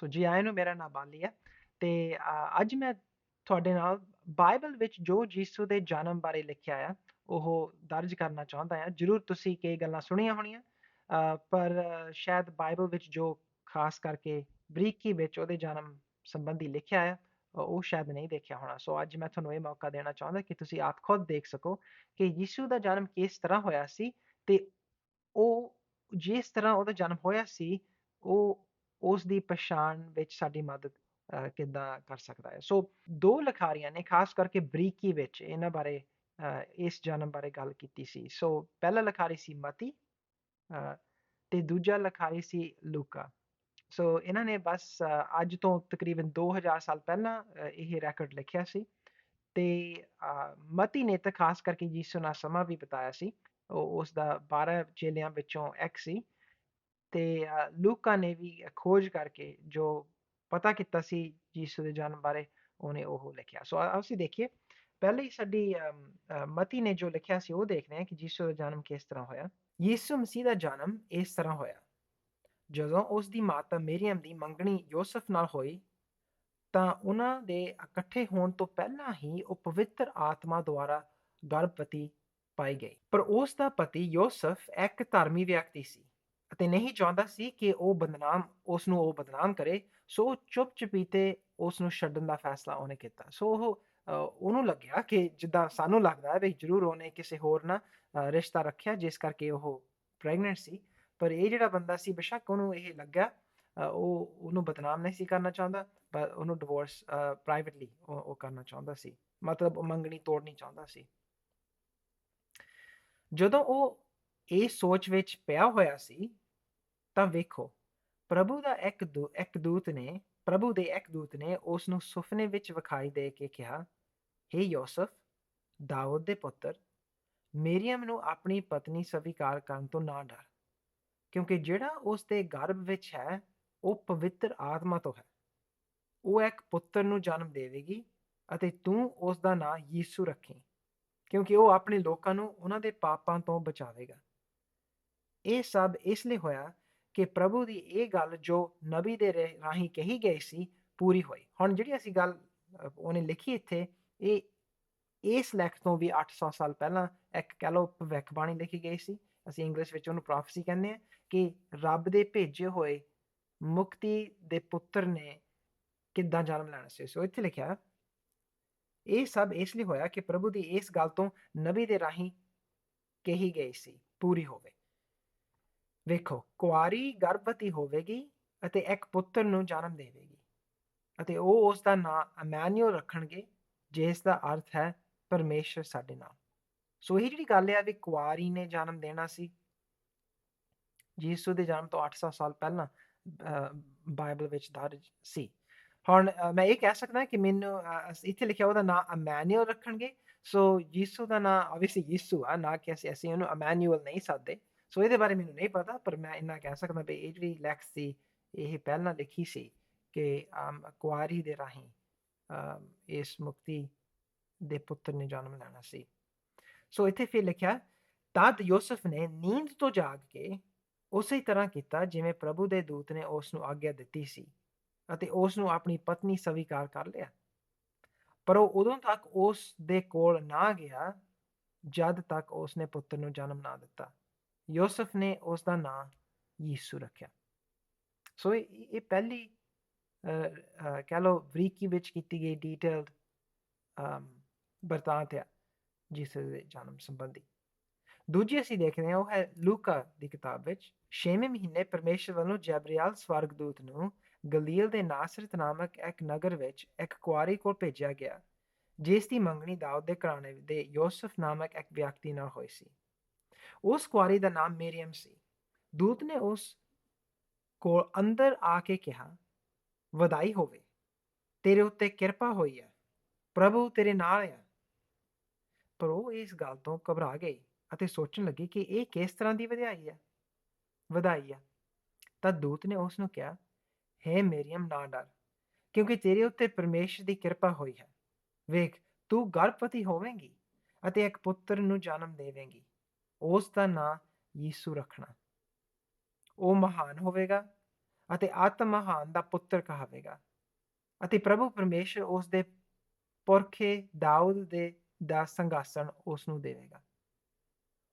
ਸੋ ਜੀ ਆਇਆਂ ਨੂੰ ਮੇਰਾ ਨਾਮ ਬਾਲੀ ਹੈ ਤੇ ਅੱਜ ਮੈਂ ਤੁਹਾਡੇ ਨਾਲ ਬਾਈਬਲ ਵਿੱਚ ਜੋ ਯੀਸ਼ੂ ਦੇ ਜਨਮ ਬਾਰੇ ਲਿਖਿਆ ਆ, ਉਹ ਦਰਜ ਕਰਨਾ ਚਾਹੁੰਦਾ ਆ। ਜਰੂਰ ਤੁਸੀਂ ਕਈ ਗੱਲਾਂ ਸੁਣੀਆਂ ਹੋਣੀਆਂ। ਪਰ ਸ਼ਾਇਦ ਬਾਈਬਲ ਵਿੱਚ ਜੋ ਖਾਸ ਕਰਕੇ ਬਰੀਕੀ ਵਿੱਚ ਉਹਦੇ ਜਨਮ ਸੰਬੰਧੀ ਲਿਖਿਆ ਆ ਉਹ ਸ਼ਾਇਦ ਨਹੀਂ ਦੇਖਿਆ ਹੋਣਾ। ਸੋ, ਅੱਜ ਮੈਂ ਤੁਹਾਨੂੰ ਇਹ ਮੌਕਾ ਦੇਣਾ ਚਾਹੁੰਦਾ ਕਿ ਤੁਸੀਂ ਆਪ ਖੁਦ ਦੇਖ ਸਕੋ ਕਿ ਯੀਸ਼ੂ ਦਾ ਜਨਮ ਕਿਸ ਤਰ੍ਹਾਂ ਹੋਇਆ ਸੀ ਤੇ ਉਹ, ਜਿਸ ਤਰ੍ਹਾਂ ਉਹਦਾ ਜਨਮ ਹੋਇਆ ਸੀ, ਉਹ ਉਸ ਦੀ ਪਛਾਣ ਵਿੱਚ ਸਾਡੀ ਮਦਦ ਅ, ਕਿੱਦਾਂ ਕਰ ਸਕਦਾ ਹੈ। ਸੋ ਦੋ ਲਿਖਾਰੀਆਂ ਨੇ ਖਾਸ ਕਰਕੇ ਬਰੀਕੀ ਵਿੱਚ ਇਹਨਾਂ ਬਾਰੇ ਅ, ਇਸ ਜਨਮ ਬਾਰੇ ਗੱਲ ਕੀਤੀ ਸੀ। ਸੋ ਪਹਿਲਾ ਲਿਖਾਰੀ ਸੀ ਮਤੀ ਤੇ ਦੂਜਾ ਲਿਖਾਰੀ ਸੀ ਲੂਕਾ। ਸੋ ਇਹਨਾਂ ਨੇ ਬਸ ਅ, ਅੱਜ ਤੋਂ ਤਕਰੀਬਨ 2000 ਸਾਲ ਪਹਿਲਾਂ ਇਹ ਰੈਕੋਰਡ ਲਿਖਿਆ ਸੀ। ਤੇ ਮਤੀ ਨੇ ਤਾਂ ਖਾਸ ਕਰਕੇ ਯੀਸ਼ੂ ਨਾਲ ਸਮਾਂ ਵੀ ਬਿਤਾਇਆ ਸੀ। ਉਹ ਉਸ ਦਾ 12 ਚੇਲਿਆਂ ਵਿੱਚੋਂ ਇੱਕ ਸੀ। ਤੇ ਅ, ਲੂਕਾ ਨੇ ਵੀ ਖੋਜ ਕਰਕੇ ਜੋ ਪਤਾ ਕੀਤਾ ਸੀ ਯੀਸ਼ੂ ਦੇ ਜਨਮ ਬਾਰੇ ਉਹਨੇ ਉਹ ਲਿਖਿਆ। ਸੋ ਆਓ ਅਸੀਂ ਦੇਖੀਏ ਪਹਿਲੇ ਹੀ ਸਾਡੀ ਅਮ, ਅ, ਮਤੀ ਨੇ ਜੋ ਲਿਖਿਆ ਸੀ ਉਹ ਦੇਖਦੇ ਹਾਂ ਕਿ ਯੀਸ਼ੂ ਦਾ ਜਨਮ ਕਿਸ ਤਰ੍ਹਾਂ ਹੋਇਆ। ਯੀਸ਼ੂ ਮਸੀਹ ਦਾ ਜਨਮ ਇਸ ਤਰ੍ਹਾਂ ਹੋਇਆ। ਜਦੋਂ ਉਸ ਦੀ ਮਾਤਾ ਮਰੀਅਮ ਦੀ ਮੰਗਣੀ ਯੋਸਫ ਨਾਲ ਹੋਈ ਤਾਂ ਉਹਨਾਂ ਦੇ ਇਕੱਠੇ ਹੋਣ ਤੋਂ ਪਹਿਲਾਂ ਹੀ ਉਹ ਪਵਿੱਤਰ ਆਤਮਾ ਦੁਆਰਾ ਗਰਭਵਤੀ ਪਾਈ ਗਈ। ਪਰ ਉਸ ਦਾ ਪਤੀ ਯੋਸਫ ਇੱਕ ਧਰਮੀ ਵਿਅਕਤੀ ਸੀ। ਅਤੇ ਨਹੀਂ ਚਾਹੁੰਦਾ ਸੀ ਕਿ ਉਹ ਬਦਨਾਮ ਉਸ ਨੂੰ ਉਹ ਬਦਨਾਮ ਕਰੇ, ਸੋ ਉਹ ਚੁੱਪ-ਚੁਪੀਤੇ ਉਸ ਨੂੰ ਛੱਡਣ ਦਾ ਫੈਸਲਾ ਉਹਨੇ ਕੀਤਾ। ਸੋ ਉਹ ਉਹਨੂੰ ਲੱਗਿਆ ਕਿ ਜਿੱਦਾਂ ਸਾਨੂੰ ਲੱਗਦਾ ਹੈ ਵੀ ਜ਼ਰੂਰ ਉਹਨੇ ਕਿਸੇ ਹੋਰ ਨਾਲ ਰਿਸ਼ਤਾ ਰੱਖਿਆ, ਜਿਸ ਕਰਕੇ ਉਹ ਪ੍ਰੈਗਨੈਂਟ ਸੀ। ਪਰ ਇਹ ਜਿਹੜਾ ਬੰਦਾ ਸੀ, ਬੇਸ਼ੱਕ ਉਹਨੂੰ ਇਹ ਲੱਗਾ ਉਹ, ਉਹਨੂੰ ਬਦਨਾਮ ਨਹੀਂ ਸੀ ਕਰਨਾ ਚਾਹੁੰਦਾ, ਪਰ ਉਹਨੂੰ ਡਿਵੋਰਸ ਪ੍ਰਾਈਵੇਟਲੀ ਉਹ ਕਰਨਾ ਚਾਹੁੰਦਾ ਸੀ। ਮਤਲਬ ਮੰਗਣੀ ਤੋੜਨੀ ਚਾਹੁੰਦਾ ਸੀ। ਜਦੋਂ ਉਹ ਇਹ ਸੋਚ ਵਿੱਚ ਪਿਆ ਹੋਇਆ ਸੀ ਤਾਂ ਵੇਖੋ, ਪ੍ਰਭੂ ਦਾ ਇੱਕ ਦੂ, ਇੱਕ ਦੂਤ ਨੇ, ਪ੍ਰਭੂ ਦੇ ਇੱਕ ਦੂਤ ਨੇ ਉਸ ਨੂੰ ਸੁਪਨੇ ਵਿੱਚ ਵਿਖਾਈ ਦੇ ਕੇ ਕਿਹਾ, ਹੇ ਯੋਸਫ, ਦਾਊਦ ਦੇ ਪੁੱਤਰ, ਮਰੀਅਮ ਨੂੰ ਆਪਣੀ ਪਤਨੀ ਸਵੀਕਾਰ ਕਰਨ ਤੋਂ ਨਾ ਡਰ, ਕਿਉਂਕਿ ਜਿਹੜਾ ਉਸ ਦੇ ਗਰਭ ਵਿੱਚ ਹੈ, ਉਹ ਪਵਿੱਤਰ ਆਤਮਾ ਤੋਂ ਹੈ। ਉਹ ਇੱਕ ਪੁੱਤਰ ਨੂੰ ਜਨਮ ਦੇਵੇਗੀ ਅਤੇ ਤੂੰ ਉਸ ਦਾ ਨਾਂ ਯੀਸੂ ਰੱਖੀ, ਕਿਉਂਕਿ ਉਹ ਆਪਣੇ ਲੋਕਾਂ ਨੂੰ ਉਹਨਾਂ ਦੇ ਪਾਪਾਂ ਤੋਂ ਬਚਾਵੇਗਾ। ਇਹ ਸਭ ਇਸ ਲਈ ਹੋਇਆ ਕਿ ਪ੍ਰਭੂ ਦੀ ਇਹ ਗੱਲ ਜੋ ਨਬੀ ਦੇ ਰੇ- ਰਾਹੀਂ ਕਹੀ ਗਈ ਸੀ, ਪੂਰੀ ਹੋਈ। ਹੁਣ ਜਿਹੜੀ ਅਸੀਂ ਗੱਲ ਉਹਨੇ ਲਿਖੀ ਇੱਥੇ, ਇਹ, ਇਸ ਲੇਖ ਤੋਂ ਵੀ 800 ਸਾਲ ਪਹਿਲਾਂ ਇੱਕ ਕਹ ਲਓ ਭਵਿੱਖਬਾਣੀ ਲਿਖੀ ਗਈ ਸੀ। ਅਸੀਂ ਇੰਗਲਿਸ਼ ਵਿੱਚ ਉਹਨੂੰ ਪ੍ਰੋਫੈਸੀ ਕਹਿੰਦੇ ਆ ਕਿ ਰੱਬ ਦੇ ਭੇਜੇ ਹੋਏ ਮੁਕਤੀ ਦੇ ਪੁੱਤਰ ਨੇ ਕਿੱਦਾਂ ਜਨਮ ਲੈਣਾ ਸੀ। ਸੋ ਇੱਥੇ ਲਿਖਿਆ, ਇਹ ਸਭ ਇਸ ਲਈ ਹੋਇਆ ਕਿ ਪ੍ਰਭੂ ਦੀ ਇਸ ਗੱਲ ਤੋਂ ਨਬੀ ਦੇ ਰਾਹੀਂ ਕਹੀ ਗਈ ਸੀ, ਪੂਰੀ ਹੋਵੇ ਵੇਖੋ, ਕੁਆਰੀ ਗਰਭਵਤੀ ਹੋਵੇਗੀ ਅਤੇ ਇੱਕ ਪੁੱਤਰ ਨੂੰ ਜਨਮ ਦੇਵੇਗੀ ਅਤੇ ਉਹ ਉਸ ਦਾ ਨਾਂ ਅਮੈਨੂਅਲ ਰੱਖਣਗੇ, ਜਿਸ ਦਾ ਅਰਥ ਹੈ ਪਰਮੇਸ਼ਰ ਸਾਡੇ ਨਾਲ। ਸੋ ਇਹ ਜਿਹੜੀ ਗੱਲ ਹੈ ਵੀ ਕੁਆਰੀ ਨੇ ਜਨਮ ਦੇਣਾ ਸੀ। ਯੀਸ਼ੂ ਦੇ ਜਨਮ ਤੋਂ 800 ਸਾਲ ਪਹਿਲਾਂ ਬਾਈਬਲ ਵਿੱਚ ਦਰਜ ਸੀ। ਹੁਣ ਮੈਂ ਇਹ ਕਹਿ ਸਕਦਾ ਕਿ ਮੈਨੂੰ ਇੱਥੇ ਲਿਖਿਆ ਉਹਦਾ ਨਾਮ ਅਮੈਨੂਅਲ ਰੱਖਣਗੇ। ਸੋ ਯੀਸ਼ੂ ਦਾ ਨਾਮ ਆਬਵੀਅਸਲੀ ਯੀਸ਼ੂ ਆ, ਨਾ ਕਿ ਅਸੀਂ ਅਸੀਂ ਉਹਨੂੰ ਅਮੈਨੂਅਲ ਨਹੀਂ ਸਾਦੇ। ਸੋ ਇਹਦੇ ਬਾਰੇ ਮੈਨੂੰ ਨਹੀਂ ਪਤਾ, ਪਰ ਮੈਂ ਇੰਨਾ ਕਹਿ ਸਕਦਾ ਵੀ ਇਹ ਜਿਹੜੀ ਲੈਕਸ ਸੀ, ਇਹ ਪਹਿਲਾਂ ਲਿਖੀ ਸੀ ਕਿ ਆਮ ਕੁਆਰੀ ਦੇ ਰਾਹੀਂ ਇਸ ਮੁਕਤੀ ਦੇ ਪੁੱਤਰ ਨੇ ਜਨਮ ਲੈਣਾ ਸੀ। ਸੋ ਇੱਥੇ ਫਿਰ ਲਿਖਿਆ, ਤਦ ਯੂਸਫ ਨੇ ਨੀਂਦ ਤੋਂ ਜਾਗ ਕੇ ਉਸੇ ਤਰ੍ਹਾਂ ਕੀਤਾ ਜਿਵੇਂ ਪ੍ਰਭੂ ਦੇ ਦੂਤ ਨੇ ਉਸ ਨੂੰ ਆਗਿਆ ਦਿੱਤੀ ਸੀ ਅਤੇ ਉਸ ਨੂੰ ਆਪਣੀ ਪਤਨੀ ਸਵੀਕਾਰ ਕਰ ਲਿਆ। ਪਰ ਉਹ ਉਦੋਂ ਤੱਕ ਉਸ ਦੇ ਕੋਲ ਨਾ ਗਿਆ, ਜਦ ਤੱਕ ਉਸ ਨੇ ਪੁੱਤਰ ਨੂੰ ਜਨਮ ਨਾ ਦਿੱਤਾ। ਯੋਸਫ ਨੇ ਉਸ ਦਾ ਨਾਂ ਯੀਸੂ ਰੱਖਿਆ। ਸੋ ਇਹ ਪਹਿਲੀ ਅਹ, ਅਹ, ਕਹਿ ਲਓ ਬਰੀਕੀ ਵਿੱਚ ਕੀਤੀ ਗਈ ਡੀਟੇਲਡ ਬਰਤਾਂਤ ਹੈ ਜਿਸ ਦੇ ਜਨਮ ਸੰਬੰਧੀ। ਦੂਜੀ ਅਸੀਂ ਦੇਖਦੇ ਹਾਂ ਉਹ ਹੈ ਲੂਕਾ ਦੀ ਕਿਤਾਬ ਵਿੱਚ। ਛੇਵੇਂ ਮਹੀਨੇ ਪਰਮੇਸ਼ਰ ਵੱਲੋਂ ਜੈਬਰੀਅਲ ਸਵਰਗਦੂਤ ਨੂੰ ਗਲੀਲ ਦੇ ਨਾਸਰਤ ਨਾਮਕ ਇੱਕ ਨਗਰ ਵਿੱਚ ਇੱਕ ਕੁਆਰੀ ਕੋਲ ਭੇਜਿਆ ਗਿਆ ਜਿਸ ਦੀ ਮੰਗਣੀ ਦਾਊਦ ਦੇ ਘਰਾਣੇ ਦੇ ਯੋਸਫ ਨਾਮਕ ਇੱਕ ਵਿਅਕਤੀ ਨਾਲ ਹੋਈ ਸੀ। ਉਸ ਕੁਆਰੀ ਦਾ ਨਾਮ ਮਰੀਮ ਸੀ ਦੂਤ ਨੇ ਉਸ ਕੋਲ ਅੰਦਰ ਆ ਕੇ ਕਿਹਾ ਵਧਾਈ ਹੋਵੇ ਤੇਰੇ ਉੱਤੇ ਕਿਰਪਾ ਹੋਈ ਹੈ ਪ੍ਰਭੂ ਤੇਰੇ ਨਾਲ ਹੈ ਪਰ ਉਹ ਇਸ ਗੱਲ ਤੋਂ ਘਬਰਾ ਗਈ ਅਤੇ ਸੋਚਣ ਲੱਗੀ ਕਿ ਇਹ ਕਿਸ ਤਰ੍ਹਾਂ ਦੀ ਵਧਾਈ ਹੈ ਵਧਾਈ ਹੈ ਤਾਂ ਦੂਤ ਨੇ ਉਸ ਨੂੰ ਕਿਹਾ ਹੈ ਮਰੀਮ ਨਾ ਡਰ ਕਿਉਂਕਿ ਤੇਰੇ ਉੱਤੇ ਪਰਮੇਸ਼ਰ ਦੀ ਕਿਰਪਾ ਹੋਈ ਹੈ ਵੇਖ ਤੂੰ ਗਰਭਵਤੀ ਹੋਵੇਂਗੀ ਅਤੇ ਇੱਕ ਪੁੱਤਰ ਨੂੰ ਜਨਮ ਦੇਵੇਂਗੀ ਉਸ ਦਾ ਨਾਂ ਯੀਸੂ ਰੱਖਣਾ। ਉਹ ਮਹਾਨ ਹੋਵੇਗਾ ਅਤੇ ਆਤਮ ਮਹਾਨ ਦਾ ਪੁੱਤਰ ਕਹਾਵੇਗਾ ਅਤੇ ਪ੍ਰਭੂ ਪਰਮੇਸ਼ਰ ਉਸ ਦੇ ਪੁਰਖੇ ਦਾਊਦ ਦੇ ਦਾ ਸੰਗਾਸਣ ਉਸ ਨੂੰ ਦੇਵੇਗਾ।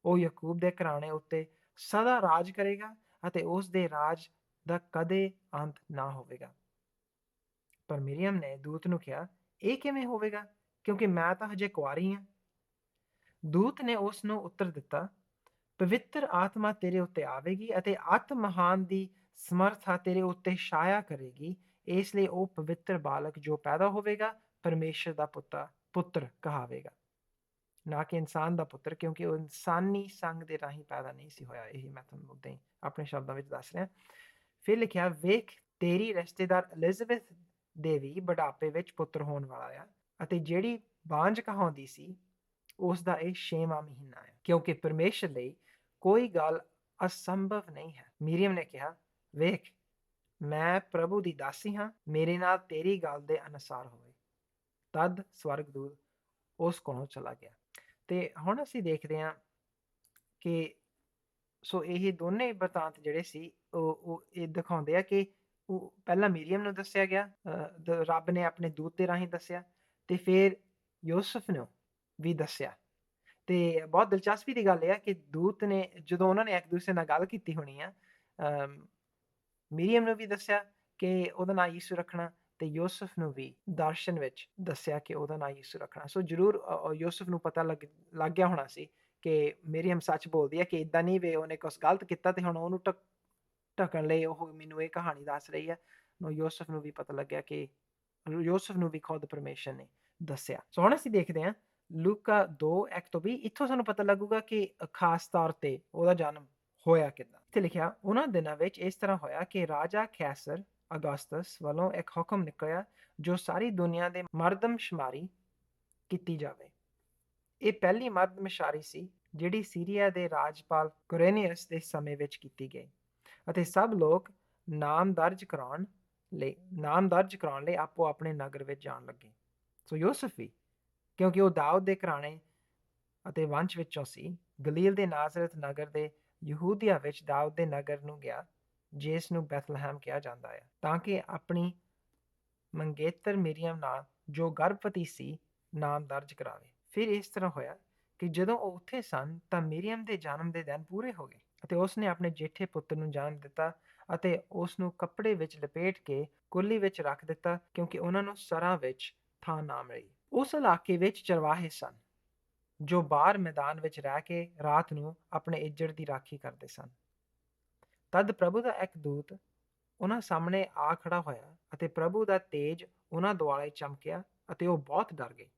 ਉਹ ਯਾਕੂਬ ਦੇ ਘਰਾਣੇ ਉੱਤੇ ਸਦਾ ਰਾਜ ਕਰੇਗਾ ਅਤੇ ਉਸ ਦੇ ਰਾਜ ਦਾ ਕਦੇ ਅੰਤ ਨਾ ਹੋਵੇਗਾ। ਪਰ ਮਰੀਮ ਨੇ ਦੂਤ ਨੂੰ ਕਿਹਾ, ਇਹ ਕਿਵੇਂ ਹੋਵੇਗਾ? ਕਿਉਂਕਿ ਮੈਂ ਤਾਂ ਹਜੇ ਕੁਆਰੀ ਹਾਂ। ਦੂਤ ਨੇ ਉਸ ਨੂੰ ਉੱਤਰ ਦਿੱਤਾ ਪਵਿੱਤਰ ਆਤਮਾ ਤੇਰੇ ਉੱਤੇ ਆਵੇਗੀ ਅਤੇ ਆਤਮ ਮਹਾਨ ਦੀ ਸਮਰਥਾ ਤੇਰੇ ਉੱਤੇ ਛਾਇਆ ਕਰੇਗੀ। ਇਸ ਲਈ ਉਹ ਪਵਿੱਤਰ ਬਾਲਕ ਜੋ ਪੈਦਾ ਹੋਵੇਗਾ, ਪਰਮੇਸ਼ਰ ਦਾ ਪੁੱਤਰ ਪੁੱਤਰ ਕਹਾਵੇਗਾ। ਨਾ ਕਿ ਇਨਸਾਨ ਦਾ ਪੁੱਤਰ, ਕਿਉਂਕਿ ਉਹ ਇਨਸਾਨੀ ਸੰਗ ਦੇ ਰਾਹੀਂ ਪੈਦਾ ਨਹੀਂ ਸੀ ਹੋਇਆ। ਇਹ ਮੈਂ ਤੁਹਾਨੂੰ ਉਦਾਂ ਹੀ ਆਪਣੇ ਸ਼ਬਦਾਂ ਵਿੱਚ ਦੱਸ ਰਿਹਾ। ਫਿਰ ਲਿਖਿਆ, ਵੇਖ, ਤੇਰੀ ਰਿਸ਼ਤੇਦਾਰ ਐਲਿਜ਼ਬeth ਦੇ ਵੀ ਬੁਢਾਪੇ ਵਿੱਚ ਪੁੱਤਰ ਹੋਣ ਵਾਲਾ ਆ ਅਤੇ ਜਿਹੜੀ ਬਾਂਝ ਕਹਾਉਂਦੀ ਸੀ, ਉਸ ਦਾ ਇਹ 6ਵਾਂ ਮਹੀਨਾ ਹੈ ਕਿਉਂਕਿ ਪਰਮੇਸ਼ਰ ਲਈ ਕੋਈ ਗੱਲ ਅਸੰਭਵ ਨਹੀਂ ਹੈ। ਮੀਰੀਮ ਨੇ ਕਿਹਾ, ਵੇਖ, ਮੈਂ ਪ੍ਰਭੂ ਦੀ ਦਾਸੀ ਹਾਂ, ਮੇਰੇ ਨਾਲ ਤੇਰੀ ਗੱਲ ਦੇ ਅਨੁਸਾਰ ਹੋਵੇ। ਤਦ ਸਵਰਗਦੂਤ ਉਸ ਕੋਲੋਂ ਚਲਾ ਗਿਆ। ਤੇ ਹੁਣ ਅਸੀਂ ਦੇਖਦੇ ਹਾਂ ਕਿ ਸੋ ਇਹ ਦੋਨੇ ਬਤਾਂਤ ਜਿਹੜੇ ਸੀ, ਉਹ ਉਹ ਇਹ ਦਿਖਾਉਂਦੇ ਆ ਕਿ ਉਹ ਪਹਿਲਾਂ ਮੀਰੀਮ ਨੂੰ ਦੱਸਿਆ ਗਿਆ ਰੱਬ ਨੇ ਆਪਣੇ ਦੂਤ ਦੇ ਰਾਹੀਂ ਦੱਸਿਆ ਤੇ ਫਿਰ ਯੂਸਫ ਨੂੰ ਵੀ ਦੱਸਿਆ। ਤੇ ਬਹੁਤ ਦਿਲਚਸਪੀ ਦੀ ਗੱਲ ਇਹ ਆ ਕਿ ਦੂਤ ਨੇ ਜਦੋਂ ਉਹਨਾਂ ਨੇ ਇੱਕ ਦੂਸਰੇ ਨਾਲ ਗੱਲ ਕੀਤੀ ਹੋਣੀ ਆ ਮੀਰੀਮ ਨੂੰ ਵੀ ਦੱਸਿਆ ਕਿ ਉਹਦਾ ਨਾਮ ਯਿਸੂ ਰੱਖਣਾ ਤੇ ਯੂਸਫ ਨੂੰ ਵੀ ਦਰਸ਼ਨ ਵਿੱਚ ਦੱਸਿਆ ਕਿ ਉਹਦਾ ਨਾਮ ਯਿਸੂ ਰੱਖਣਾ। ਸੋ ਜਰੂਰ ਯੂਸਫ ਨੂੰ ਪਤਾ ਲੱਗ ਲੱਗ ਗਿਆ ਹੋਣਾ ਸੀ ਕਿ ਮੀਰੀਮ ਸੱਚ ਬੋਲਦੀ ਹੈ ਕਿ ਇਦਾਂ ਨਹੀਂ ਵੇ ਉਹਨੇ ਕੁਝ ਗਲਤ ਕੀਤਾ ਤੇ ਹੁਣ ਉਹਨੂੰ ਢਕਣ ਲਈ ਉਹ ਮੈਨੂੰ ਇਹ ਕਹਾਣੀ ਦੱਸ ਰਹੀ ਹੈ ਨੋ ਯੂਸਫ ਨੂੰ ਵੀ ਪਤਾ ਲੱਗਿਆ ਕਿ, ਯੂਸਫ ਨੂੰ ਵੀ ਖੁਦ ਪਰਮੇਸ਼ਰ ਨੇ ਦੱਸਿਆ। ਸੋ ਹੁਣ ਅਸੀਂ ਦੇਖਦੇ ਹਾਂ ਲੂਕਾ 2 ਐਕਟ ਤੋਂ ਵੀ ਇੱਥੋਂ ਸਾਨੂੰ ਪਤਾ ਲੱਗੂਗਾ ਕਿ ਖਾਸ ਤੌਰ ਤੇ ਉਹਦਾ ਜਨਮ ਹੋਇਆ ਕਿਦਾਂ। ਤੇ ਲਿਖਿਆ, ਉਹਨਾਂ ਦਿਨਾਂ ਵਿੱਚ ਇਸ ਤਰ੍ਹਾਂ ਹੋਇਆ ਕਿ ਰਾਜਾ ਕੈਸਰ ਅਗਸਤਸ ਵੱਲੋਂ ਇੱਕ ਹੁਕਮ ਨਿਕਲਿਆ, ਜੋ ਸਾਰੀ ਦੁਨੀਆ ਦੇ ਮਰਦਮਸ਼ੁਮਾਰੀ ਕੀਤੀ ਜਾਵੇ। ਇਹ ਪਹਿਲੀ ਮਰਦਮਸ਼ੁਮਾਰੀ ਸੀ, ਜਿਹੜੀ ਸੀਰੀਆ ਦੇ ਰਾਜਪਾਲ ਕੁਰੇਨੀਅਸ ਦੇ ਸਮੇਂ ਵਿੱਚ ਕੀਤੀ ਗਈ। ਅਤੇ ਸਭ ਲੋਕ ਨਾਮ ਦਰਜ ਕਰਾਉਣ ਲਈ, ਨਾਮ ਦਰਜ ਕਰਾਉਣ ਲਈ ਆਪੋ ਆਪਣੇ ਨਗਰ ਵਿੱਚ ਜਾਣ ਲੱਗੇ। ਸੋ ਯੂਸਫ ਵੀ ਕਿਉਂਕਿ ਉਹ ਦਾਊਦ ਦੇ ਘਰਾਣੇ ਅਤੇ ਵੰਸ਼ ਵਿੱਚੋਂ ਸੀ। ਗਲੀਲ ਦੇ ਨਾਜ਼ਰਤ ਨਗਰ ਦੇ ਯਹੂਦੀਆ ਵਿੱਚ ਦਾਊਦ ਦੇ ਨਗਰ ਨੂੰ ਗਿਆ, ਜਿਸ ਨੂੰ ਬੈਥਲਹਿਮ ਕਿਹਾ ਜਾਂਦਾ ਹੈ। ਤਾਂ ਕਿ ਆਪਣੀ ਮੰਗੇਤਰ ਮਰੀਮ ਨਾਲ ਜੋ ਗਰਭਵਤੀ ਸੀ, ਨਾਮ ਦਰਜ ਕਰਾਵੇ। ਫਿਰ ਇਸ ਤਰ੍ਹਾਂ ਹੋਇਆ ਕਿ ਜਦੋਂ ਉਹ ਉੱਥੇ ਸਨ, ਤਾਂ ਮਰੀਮ ਦੇ ਜਨਮ ਦੇ ਦਿਨ ਪੂਰੇ ਹੋ ਗਏ ਅਤੇ ਉਸ ਨੇ ਆਪਣੇ ਜੇਠੇ ਪੁੱਤਰ ਨੂੰ ਜਨਮ ਦਿੱਤਾ ਅਤੇ ਉਸ ਨੂੰ ਕੱਪੜੇ ਵਿੱਚ ਲਪੇਟ ਕੇ ਕੁੱਲੀ ਵਿੱਚ ਰੱਖ ਦਿੱਤਾ, ਕਿਉਂਕਿ ਉਹਨਾਂ ਨੂੰ ਸਰਾਂ ਵਿੱਚ ਥਾਂ ਨਾ ਮਿਲੀ। ਉਸ ਇਲਾਕੇ ਵਿੱਚ ਚਰਵਾਹੇ ਸਨ, ਜੋ ਬਾਹਰ ਮੈਦਾਨ ਵਿੱਚ ਰਹਿ ਕੇ ਰਾਤ ਨੂੰ ਆਪਣੇ ਇੱਜੜ ਦੀ ਰਾਖੀ ਕਰਦੇ ਸਨ। ਤਦ ਪ੍ਰਭੂ ਦਾ ਇੱਕ ਦੂਤ ਉਹਨਾਂ ਸਾਹਮਣੇ ਆ ਖੜਾ ਹੋਇਆ ਅਤੇ ਪ੍ਰਭੂ ਦਾ ਤੇਜ ਉਹਨਾਂ ਦੁਆਲੇ ਚਮਕਿਆ ਅਤੇ ਉਹ ਬਹੁਤ ਡਰ ਗਏ।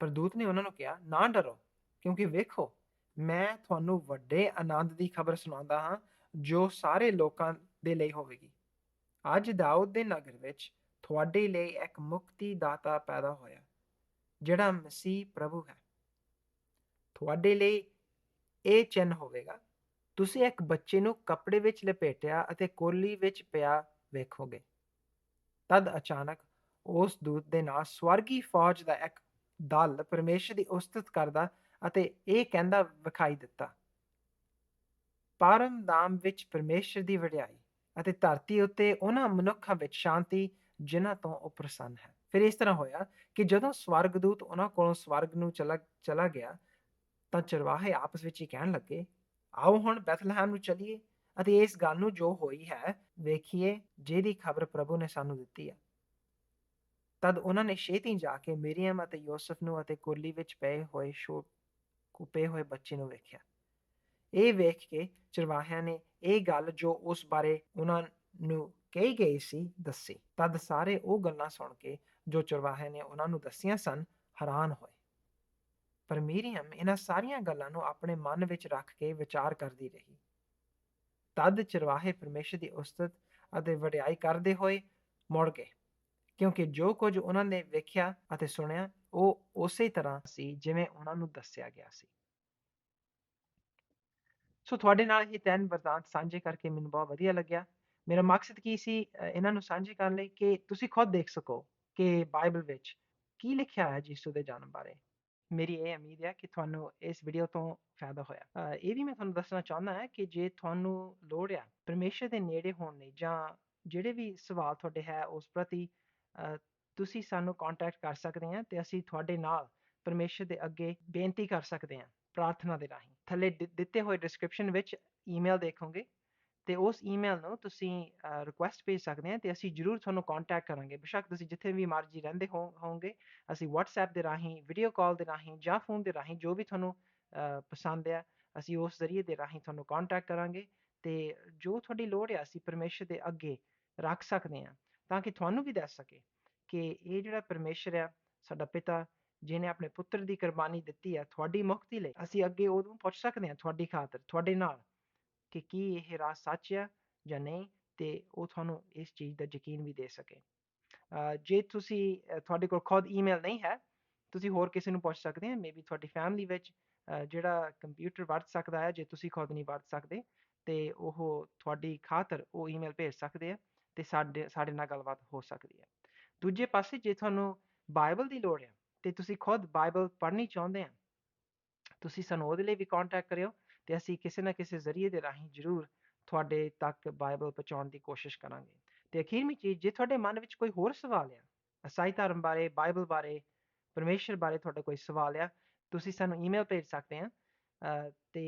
ਪਰ ਦੂਤ ਨੇ ਉਹਨਾਂ ਨੂੰ ਕਿਹਾ, ਨਾ ਡਰੋ, ਕਿਉਂਕਿ ਵੇਖੋ, ਮੈਂ ਤੁਹਾਨੂੰ ਵੱਡੇ ਆਨੰਦ ਦੀ ਖਬਰ ਸੁਣਾਉਂਦਾ ਹਾਂ ਜੋ ਸਾਰੇ ਲੋਕਾਂ ਦੇ ਲਈ ਹੋਵੇਗੀ। ਅੱਜ ਦਾਊਦ ਦੇ ਨਗਰ ਵਿੱਚ ਤੁਹਾਡੇ ਲਈ ਇੱਕ ਮੁਕਤੀ ਦਾਤਾ ਪੈਦਾ ਹੋਇਆ, ਜਿਹੜਾ ਮਸੀਹ ਪ੍ਰਭੂ ਹੈ। ਤੁਹਾਡੇ ਲਈ ਇਹ ਚਿੰਨ ਹੋਵੇਗਾ, ਤੁਸੀਂ ਇੱਕ ਬੱਚੇ ਨੂੰ ਕੱਪੜੇ ਵਿੱਚ ਲਪੇਟਿਆ ਅਤੇ ਕੋਲੀ ਵਿੱਚ ਪਿਆ ਵੇਖੋਗੇ। ਤਦ ਅਚਾਨਕ ਉਸ ਦੂਤ ਦੇ ਨਾਲ ਸਵਰਗੀ ਫੌਜ ਦਾ ਇੱਕ ਦਲ ਪਰਮੇਸ਼ਰ ਦੀ ਉਸਤਤ ਕਰਦਾ ਅਤੇ ਇਹ ਕਹਿੰਦਾ ਵਿਖਾਈ ਦਿੱਤਾ, ਪਰਮਦਾਮ ਵਿੱਚ ਪਰਮੇਸ਼ਰ ਦੀ ਵਡਿਆਈ ਅਤੇ ਧਰਤੀ ਉੱਤੇ ਉਹਨਾਂ ਮਨੁੱਖਾਂ ਵਿੱਚ ਸ਼ਾਂਤੀ ਜਿਨ੍ਹਾਂ ਤੋਂ ਉਹ ਪ੍ਰਸੰਨ ਹੈ। ਫਿਰ ਇਸ ਤਰ੍ਹਾਂ ਹੋਇਆ ਕਿ ਜਦੋਂ ਸਵਰਗਦੂਤ ਉਹਨਾਂ ਕੋਲੋਂ ਸਵਰਗ ਨੂੰ ਚਲਾ ਚਲਾ ਗਿਆ, ਤਾਂ ਚਰਵਾਹੇ ਆਪਸ ਵਿੱਚ ਹੀ ਕਹਿਣ ਲੱਗੇ, ਆਓ ਹੁਣ ਬੈਥਲਹਿਮ ਨੂੰ ਚਲੀਏ ਅਤੇ ਇਸ ਗੱਲ ਨੂੰ ਜੋ ਹੋਈ ਹੈ, ਵੇਖੀਏ, ਜਿਹਦੀ ਖਬਰ ਪ੍ਰਭੂ ਨੇ ਸਾਨੂੰ ਦਿੱਤੀ ਹੈ। ਤਦ ਉਹਨਾਂ ਨੇ ਛੇਤੀ ਜਾ ਕੇ ਮਰੀਮ ਅਤੇ ਯੋਸਫ ਨੂੰ ਅਤੇ ਕੁਰਲੀ ਵਿੱਚ ਪਏ ਹੋਏ ਛੋਟ ਕੁਪੇ ਹੋਏ ਬੱਚੇ ਨੂੰ ਵੇਖਿਆ। ਇਹ ਵੇਖ ਕੇ ਚਰਵਾਹਿਆਂ ਨੇ ਇਹ ਗੱਲ ਜੋ ਉਸ ਬਾਰੇ ਉਹਨਾਂ ਨੂੰ ਕਹੀ ਗਈ ਸੀ, ਦੱਸੀ। ਤਦ ਸਾਰੇ ਉਹ ਗੱਲਾਂ ਸੁਣ ਕੇ ਜੋ ਚਰਵਾਹੇ ਨੇ ਉਹਨਾਂ ਨੂੰ ਦੱਸੀਆਂ ਸਨ, ਹੈਰਾਨ ਹੋਏ। ਪਰ ਮੀਰੀਮ ਇਹਨਾਂ ਸਾਰੀਆਂ ਗੱਲਾਂ ਨੂੰ ਆਪਣੇ ਮਨ ਵਿੱਚ ਰੱਖ ਕੇ ਵਿਚਾਰ ਕਰਦੀ ਰਹੀ। ਤਦ ਚਰਵਾਹੇ ਪਰਮੇਸ਼ਰ ਦੀ ਉਸਤਤ ਅਤੇ ਵਡਿਆਈ ਕਰਦੇ ਹੋਏ ਮੁੜ ਗਏ, ਕਿਉਂਕਿ ਜੋ ਕੁਝ ਉਹਨਾਂ ਨੇ ਵੇਖਿਆ ਅਤੇ ਸੁਣਿਆ, ਉਹ ਉਸੇ ਤਰ੍ਹਾਂ ਸੀ ਜਿਵੇਂ ਉਹਨਾਂ ਨੂੰ ਦੱਸਿਆ ਗਿਆ ਸੀ। ਸੋ ਤੁਹਾਡੇ ਨਾਲ ਇਹ ਤਿੰਨ ਵਰਦਾਨ ਸਾਂਝੇ ਕਰਕੇ ਮੈਨੂੰ ਬਹੁਤ ਵਧੀਆ ਲੱਗਿਆ। ਮੇਰਾ ਮਕਸਦ ਕੀ ਸੀ ਇਹਨਾਂ ਨੂੰ ਸਾਂਝੇ ਕਰਨ ਲਈ ਕਿ ਤੁਸੀਂ ਖੁਦ ਦੇਖ ਸਕੋ ਕਿ ਬਾਈਬਲ ਵਿੱਚ ਕੀ ਲਿਖਿਆ ਹੈ ਯਿਸੂ ਦੇ ਜਨਮ ਬਾਰੇ। ਮੇਰੀ ਇਹ ਉਮੀਦ ਹੈ ਕਿ ਤੁਹਾਨੂੰ ਇਸ ਵੀਡੀਓ ਤੋਂ ਫਾਇਦਾ ਹੋਇਆ। ਇਹ ਵੀ ਮੈਂ ਤੁਹਾਨੂੰ ਦੱਸਣਾ ਚਾਹੁੰਦਾ ਹਾਂ ਕਿ ਜੇ ਤੁਹਾਨੂੰ ਲੋੜ ਆ ਪਰਮੇਸ਼ਰ ਦੇ ਨੇੜੇ ਹੋਣ ਲਈ ਜਾਂ ਜਿਹੜੇ ਵੀ ਸਵਾਲ ਤੁਹਾਡੇ ਹੈ ਉਸ ਪ੍ਰਤੀ ਤੁਸੀਂ ਸਾਨੂੰ ਕੰਟੈਕਟ ਕਰ ਸਕਦੇ ਹਾਂ ਤੇ ਅਸੀਂ ਤੁਹਾਡੇ ਨਾਲ ਪਰਮੇਸ਼ਰ ਦੇ ਅੱਗੇ ਬੇਨਤੀ ਕਰ ਸਕਦੇ ਹਾਂ ਪ੍ਰਾਰਥਨਾ ਦੇ ਰਾਹੀਂ। ਥੱਲੇ ਦਿੱਤੇ ਹੋਏ ਡਿਸਕ੍ਰਿਪਸ਼ਨ ਵਿੱਚ ਈਮੇਲ ਦੇਖੋਗੇ। ਤੇ ਉਸ ਈਮੇਲ ਨੂੰ ਤੁਸੀਂ ਰਿਕੁਐਸਟ ਭੇਜ ਸਕਦੇ ਆ ਤੇ ਅਸੀਂ ਜਰੂਰ ਤੁਹਾਨੂੰ ਕੰਟੈਕਟ ਕਰਾਂਗੇ। ਬੇਸ਼ੱਕ ਤੁਸੀਂ ਜਿੱਥੇ ਵੀ ਮਰਜ਼ੀ ਰਹਿੰਦੇ ਹੋ, ਹੋਵੋਗੇ, ਅਸੀਂ WhatsApp ਦੇ ਰਾਹੀਂ ਵੀਡੀਓ ਕਾਲ ਦੇ ਰਾਹੀਂ ਜਾਂ ਫੋਨ ਦੇ ਰਾਹੀਂ ਜੋ ਵੀ ਤੁਹਾਨੂੰ ਪਸੰਦ ਆ, ਅਸੀਂ ਉਸ ਜ਼ਰੀਏ ਦੇ ਰਾਹੀਂ ਤੁਹਾਨੂੰ ਕੰਟੈਕਟ ਕਰਾਂਗੇ ਤੇ ਜੋ ਤੁਹਾਡੀ ਲੋੜ ਹੈ ਅਸੀਂ ਪਰਮੇਸ਼ਰ ਦੇ ਅੱਗੇ ਰੱਖ ਸਕਦੇ ਆ ਤਾਂ ਕਿ ਤੁਹਾਨੂੰ ਵੀ ਦੱਸ ਸਕੇ ਕਿ ਇਹ ਜਿਹੜਾ ਪਰਮੇਸ਼ਰ ਆ, ਸਾਡਾ ਪਿਤਾ, ਜਿਹਨੇ ਆਪਣੇ ਪੁੱਤਰ ਦੀ ਕੁਰਬਾਨੀ ਦਿੱਤੀ ਆ, ਤੁਹਾਡੀ ਮੁਕਤੀ ਲਈ ਅਸੀਂ ਅੱਗੇ ਉਦੋਂ ਪੁੱਛ ਸਕਦੇ ਆ ਤੁਹਾਡੀ ਖਾਤਰ, ਤੁਹਾਡੇ ਨਾਲ। ਕਿ ਕੀ ਇਹ ਰਾਹ ਸੱਚ ਆ ਜਾਂ ਨਹੀਂ ਤੇ ਉਹ ਤੁਹਾਨੂੰ ਇਸ ਚੀਜ਼ ਦਾ ਯਕੀਨ ਵੀ ਦੇ ਸਕੇ। ਜੇ ਤੁਸੀਂ ਤੁਹਾਡੇ ਕੋਲ ਖੁਦ ਈਮੇਲ ਨਹੀਂ ਹੈ, ਤੁਸੀਂ ਹੋਰ ਕਿਸੇ ਨੂੰ ਪੁੱਛ ਸਕਦੇ ਆ ਮੇਬੀ ਤੁਹਾਡੀ ਫੈਮਿਲੀ ਵਿੱਚ ਜਿਹੜਾ ਕੰਪਿਊਟਰ ਵਰਤ ਸਕਦਾ ਹੈ, ਜੇ ਤੁਸੀਂ ਖੁਦ ਨਹੀਂ ਵਰਤ ਸਕਦੇ, ਤੇ ਉਹ ਤੁਹਾਡੀ ਖਾਤਰ ਉਹ ਈਮੇਲ ਭੇਜ ਸਕਦੇ ਆ ਤੇ ਸਾਡੇ ਸਾਡੇ ਨਾਲ ਗੱਲਬਾਤ ਹੋ ਸਕਦੀ ਹੈ। ਦੂਜੇ ਪਾਸੇ ਜੇ ਤੁਹਾਨੂੰ ਬਾਈਬਲ ਦੀ ਲੋੜ ਹੈ ਤੇ ਤੁਸੀਂ ਖੁਦ ਬਾਈਬਲ ਪੜ੍ਹਨੀ ਚਾਹੁੰਦੇ ਆ, ਤੁਸੀਂ ਸਾਨੂੰ ਉਹਦੇ ਲਈ ਵੀ ਕੰਟੈਕਟ ਕਰਿਓ ਤੇ ਅਸੀਂ ਕਿਸੇ ਨਾ ਕਿਸੇ ਜ਼ਰੀਏ ਦੇ ਰਾਹੀਂ ਜ਼ਰੂਰ ਤੁਹਾਡੇ ਤੱਕ ਬਾਈਬਲ ਪਹੁੰਚਾਉਣ ਦੀ ਕੋਸ਼ਿਸ਼ ਕਰਾਂਗੇ। ਤੇ ਅਖੀਰਵੀਂ ਚੀਜ਼ ਜੇ ਤੁਹਾਡੇ ਮਨ ਵਿੱਚ ਕੋਈ ਹੋਰ ਸਵਾਲ ਆ ਈਸਾਈ ਧਰਮ ਬਾਰੇ, ਬਾਈਬਲ ਬਾਰੇ, ਪਰਮੇਸ਼ਰ ਬਾਰੇ ਤੁਹਾਡਾ ਕੋਈ ਸਵਾਲ ਆ, ਤੁਸੀਂ ਸਾਨੂੰ ਈਮੇਲ ਭੇਜ ਸਕਦੇ ਆ। ਅਹ ਤੇ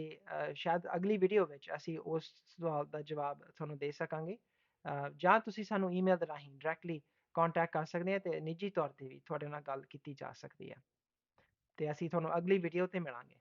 ਸ਼ਾਇਦ ਅਗਲੀ ਵੀਡੀਓ ਵਿੱਚ ਅਸੀਂ ਉਸ ਸਵਾਲ ਦਾ ਜਵਾਬ ਤੁਹਾਨੂੰ ਦੇ ਸਕਾਂਗੇ। ਜਾਂ ਤੁਸੀਂ ਸਾਨੂੰ ਈਮੇਲ ਦੇ ਰਾਹੀਂ ਡਾਇਰੈਕਟਲੀ ਕੰਟੈਕਟ ਕਰ ਸਕਦੇ ਆ ਤੇ ਨਿੱਜੀ ਤੌਰ ਤੇ ਵੀ ਤੁਹਾਡੇ ਨਾਲ ਗੱਲ ਕੀਤੀ ਜਾ ਸਕਦੀ ਹੈ ਤੇ ਅਸੀਂ ਤੁਹਾਨੂੰ ਅਗਲੀ ਵੀਡੀਓ ਤੇ ਮਿਲਾਂਗੇ।